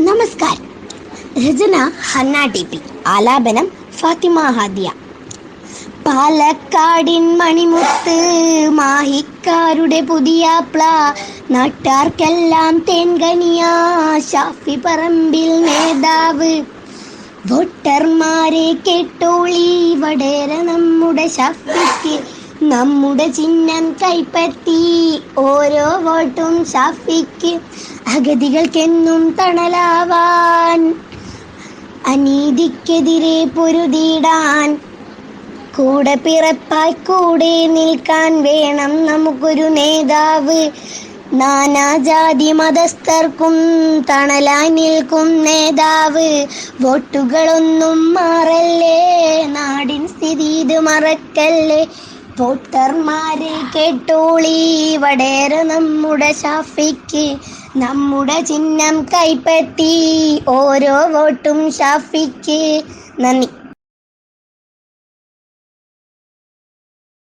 നമസ്കാരം. രചന Hanna T P. ആലാപനം ഫാത്തിമ ഹാദിയ. പാലക്കാടിൻ മണിമുത്ത് മാഹിക്കാരുടെ പുതിയ പുതിയാപ്ല. നാട്ടാർക്കെല്ലാം തേൻകനിയാ. ഷാഫി പറമ്പിൽ നേതാവ്. വോട്ടർമാരെ കേട്ടോളി. വടേര നമ്മുടെ ഷാഫിക്ക്. നമ്മുടെ ചിഹ്നം കൈപ്പറ്റി ഓരോ വോട്ടും ഷാഫിക്ക് അഗതികൾക്കെന്നും തണലാവാൻ അനീതിക്കെതിരെ പൊരുതിടാൻ കൂടെ പിറപ്പായി കൂടെ നിൽക്കാൻ വേണം നമുക്കൊരു നേതാവ്. നാനാജാതി മതസ്ഥർക്കും തണലായി നിൽക്കും നേതാവ്. വോട്ടുകളൊന്നും മാറല്ലേ? നാടിൻ സ്ഥിതി ഇത് മറക്കല്ലേ? വോട്ടർമാരെ കേട്ടോളി വടേറെ നമ്മുടെ ഷാഫിക്ക്. നമ്മുടെ ചിഹ്നം കൈപ്പറ്റി ഓരോ വോട്ടും ഷാഫിക്ക്. നന്ദി.